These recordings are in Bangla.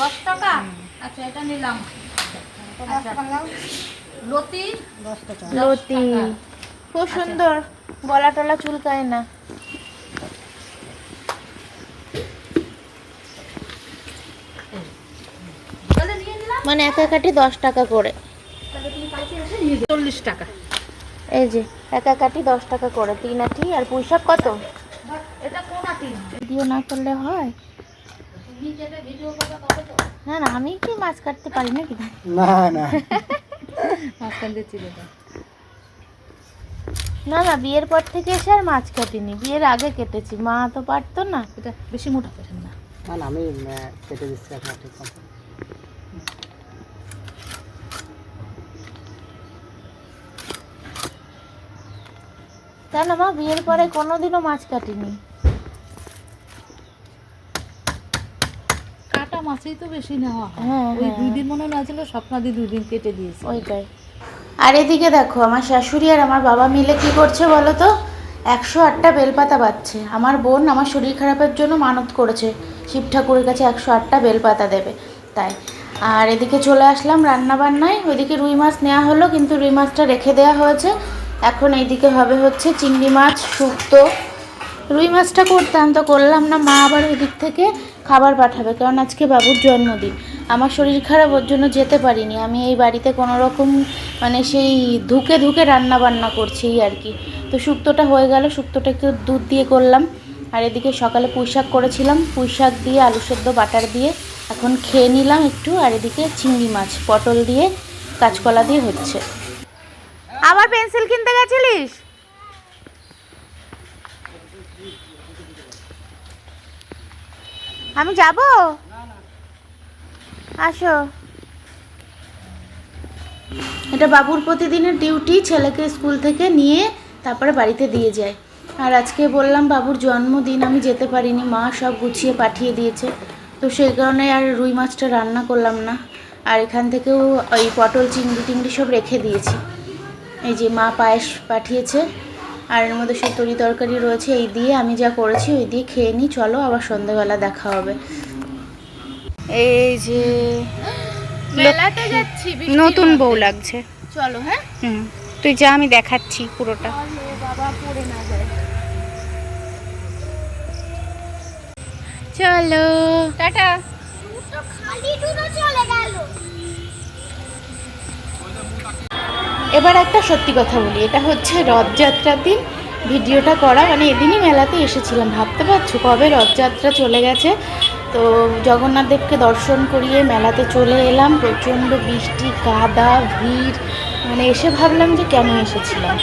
দশ টাকা? আচ্ছা এটা নিলাম। আচ্ছা। লতি? লতি। খুব সুন্দর। গলা টলা চুলকায় না। মানে এক একাটি দশ টাকা করে। চল্লিশ টাকা। এই যে এক একাটি দশ টাকা করে। তিন আটি আর পুঁইশাক কত? এটা কোন আটি? ভিডিও না করলে হয় তুমি যেটা ভিডিও করবে তবে তো না না আমি কি মাছ কাটতে পারি নাকি? না না। দিয়ে চিড়ে দাও না না বিয়ের পর থেকে এসে আর মাছ কাটিনি। বিয়ের আগে কেটেছি। মা তো পারতো না। এটা বেশি মোটা করেন না। না না আমি কেটে দিচ্ছি আপনার ঠিক মতো তাই না মা বিয়ের পরে কোনোদিনও মাছ কাটিনি। কাটা মাছই তো বেশি নেওয়া হ্যাঁ, ওই হ্যাঁ। দুই দিন মনে না ছিল স্বপ্নাদি দুই দিন কেটে দিয়েছে। ওইটাই। আর এদিকে দেখো আমার শাশুড়ি আর আমার বাবা মিলে কি করছে বলো তো? একশো আটটা বেলপাতা বাচ্ছে আমার বোন আমার শরীর খারাপের জন্য মানত করেছে। শিব ঠাকুরের কাছে একশো আটটা বেলপাতা দেবে। তাই। আর এদিকে চলে আসলাম রান্না বান্নায় ওইদিকে রুই মাছ নেওয়া হলো কিন্তু রুই মাছটা রেখে দেওয়া হয়েছে। এখন এইদিকে হবে হচ্ছে চিংড়ি মাছ শুক্তো। রুই মাছটা করতাম তো করলাম না মা আবার ওই দিক থেকে খাবার পাঠাবে, কারণ আজকে বাবুর জন্মদিন। আমার শরীর খারাপ ওর জন্য যেতে পারিনি। আমি এই বাড়িতে কোনো রকম মানে সেই ধুকে ধুকে রান্না বান্না করছি আর কি। তো শুক্তোটা হয়ে গেল, শুক্তোটা একটু দুধ দিয়ে করলাম। আর এদিকে সকালে পুঁই শাক করেছিলাম। পুঁই শাক দিয়ে, আলু সেদ্ধ, বাটার দিয়ে এখন খেয়ে নিলাম একটু। আর এদিকে চিংড়ি মাছ, পটল দিয়ে, কাঁচকলা দিয়ে হচ্ছে। আবার পেন্সিল কিনতে গেছিলিস? আমি যাব? আসো। এটা বাবুর প্রতিদিনের ডিউটি, ছেলেকে স্কুল থেকে নিয়ে তারপরে বাড়িতে দিয়ে যায়। আর আজকে বললাম বাবুর জন্মদিন, আমি যেতে পারিনি, মা সব গুছিয়ে পাঠিয়ে দিয়েছে। তো সেই কারণে আর রুই মাছটা রান্না করলাম না। আর এখান থেকেও ওই পটল চিংড়ি টিংড়ি সব রেখে দিয়েছি। এই যে মা পায়েস পাঠিয়েছে। আর এর মধ্যে সেই তরি তরকারি রয়েছে এই দিয়ে আমি যা করেছি ওই দিয়ে খেয়ে নিই চলো আবার সন্ধ্যেবেলা দেখা হবে। এই যে মেলাতে যাচ্ছি নতুন বউ লাগছে। চলো হ্যাঁ? হুম তুই যা আমি দেখাচ্ছি পুরোটা। বাবা পড়ে না যায় চলো টাটা এবার একটা সত্যি কথা বলি এটা হচ্ছে রথযাত্রার দিন। ভিডিওটা করা মানে এদিনই মেলাতে এসেছিলাম ভাবতে পারছ? কবে রথযাত্রা চলে গেছে? তো জগন্নাথ দেবকে দর্শন করিয়ে মেলাতে চলে এলাম প্রচণ্ড বৃষ্টি কাদা ভিড় মানে এসে ভাবলাম যে কেন এসেছিলাম?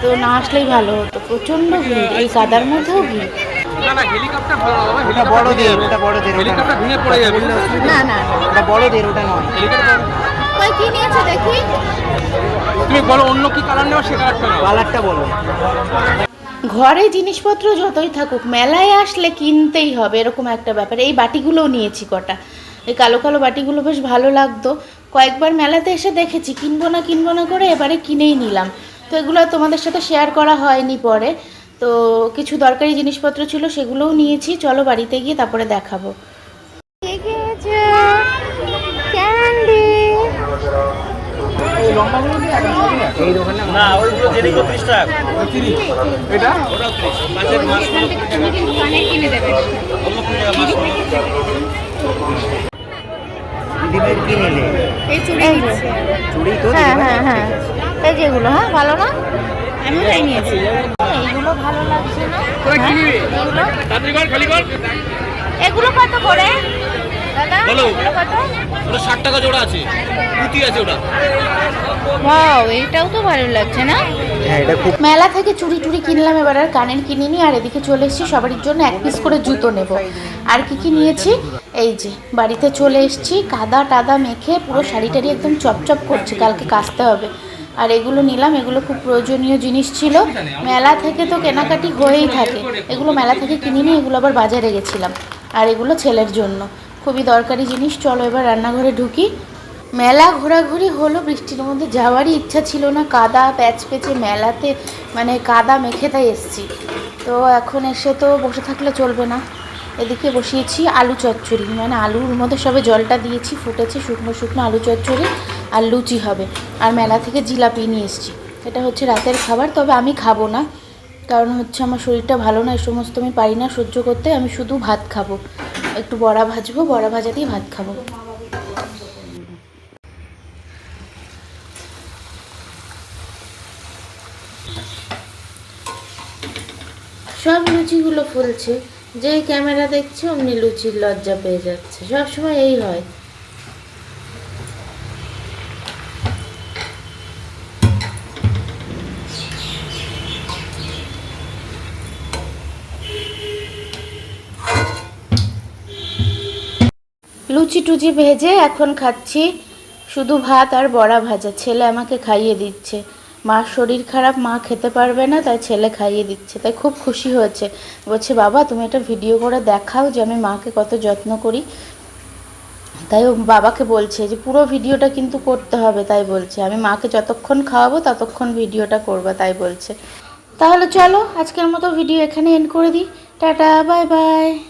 তো না আসলেই ভালো হতো প্রচণ্ড ভিড় এই কাদার মধ্যেও ভিড়। ওটা বড়দের ওটা বড়দের ওটা হেলিকপ্টার ভেঙে পড়ে যাবে না না বড়দের ওটা নয়। কই কি নিয়েছে দেখি? তুমি বলো অন্য কি কালার নেওয়া সে কালারটা নাও। কালারটা বলো। ঘরে জিনিসপত্র যতই থাকুক মেলায় আসলে কিনতেই হবে এরকম একটা ব্যাপার। এই বাটিগুলোও নিয়েছি কটা। এই কালো কালো বাটিগুলো বেশ ভালো লাগতো। কয়েকবার মেলাতে এসে দেখেছি কিনবো না কিনবো না করে এবারে কিনেই নিলাম। তো এগুলো আর তোমাদের সাথে শেয়ার করা হয়নি পরে। তো কিছু দরকারি জিনিসপত্র ছিল সেগুলোও নিয়েছি। চলো বাড়িতে গিয়ে তারপরে দেখাবো। এই দোকানে না ওইগুলো জেনে 30 টাকা এটা? ওটাও 30 মাছের মাছ দিদির কি নিলে এই চুড়ি চুড়ি তো হ্যাঁ হ্যাঁ হ্যাঁ। এই যেগুলো হ্যাঁ ভালো না? আমিও তাই নিয়েছি। এইগুলো ভালো লাগছে না? হ্যাঁ, এগুলো কত করে? বলো। ওটা 60 টাকা জোড়া আছে। পুঁতি আছে ওটা। ওয়াও এইটাও তো ভালো লাগছে না? হ্যাঁ খুব মেলা থেকে চুড়ি টুড়ি কিনলাম এবার আর কানের কিনিনি আর এদিকে চলে এসেছি সবারই জন্য এক পিস করে জুতো নেব। আর কি কি নিয়েছি? এই যে বাড়িতে চলে এসেছি কাদা টাদা মেখে পুরো শাড়ি টাড়ি একদম চপচপ করছে কালকে কাচতে হবে। আর এগুলো নিলাম এগুলো খুব প্রয়োজনীয় জিনিস ছিল। মেলা থেকে তো কেনাকাটি হয়েই থাকে। এগুলো মেলা থেকে কিনিনি এগুলো আবার বাজারে গেছিলাম। আর এগুলো ছেলের জন্য। খুবই দরকারি জিনিস। চলো এবার রান্নাঘরে ঢুকি। মেলা ঘোরাঘুরি হলো, বৃষ্টির মধ্যে যাওয়ারই ইচ্ছা ছিল না। কাদা প্যাচ পেচে মেলাতে মানে কাদা মেখে তাই এসছি। তো এখন এসে তো বসে থাকলে চলবে না। এদিকে বসিয়েছি আলু চচ্চড়ি। মানে আলুর মধ্যে সবে জলটা দিয়েছি, ফুটেছে শুকনো শুকনো আলু চচ্চড়ি আর লুচি হবে। আর মেলা থেকে জিলাপি নিয়ে এসেছি। এটা হচ্ছে রাতের খাবার, তবে আমি খাব না। কারণ হচ্ছে আমার শরীরটা ভালো না এই সমস্ত আমি পারি না সহ্য করতে, আমি শুধু ভাত খাব। একটু বড়া ভাজবো, বড়া ভাজা দিয়ে ভাত খাব। সব লুচিগুলো ফুলছে যে ক্যামেরা দেখছে, অমনি লুচির লজ্জা পেয়ে যাচ্ছে। সব সময় এই হয়। লুচি টুচি ভেজে এখন খাচ্ছি। শুধু ভাত আর বড়া ভাজা। ছেলে আমাকে খাইয়ে দিচ্ছে। মার শরীর খারাপ, মা খেতে পারবে না, তাই ছেলে খাইয়ে দিচ্ছে। তাই খুব খুশি হয়েছে। বলছে, বাবা, তুমি একটা ভিডিও করে দেখাও যে আমি মাকে কত যত্ন করি। তাই ও বাবাকে বলছে যে, পুরো ভিডিওটা কিন্তু করতে হবে। তাই বলছে। আমি মাকে যতক্ষণ খাওয়াবো, ততক্ষণ ভিডিওটা করবা। তাই বলছে। তাহলে চলো, আজকের মতো ভিডিও এখানে এন্ড করে দিই। Tata, bye bye.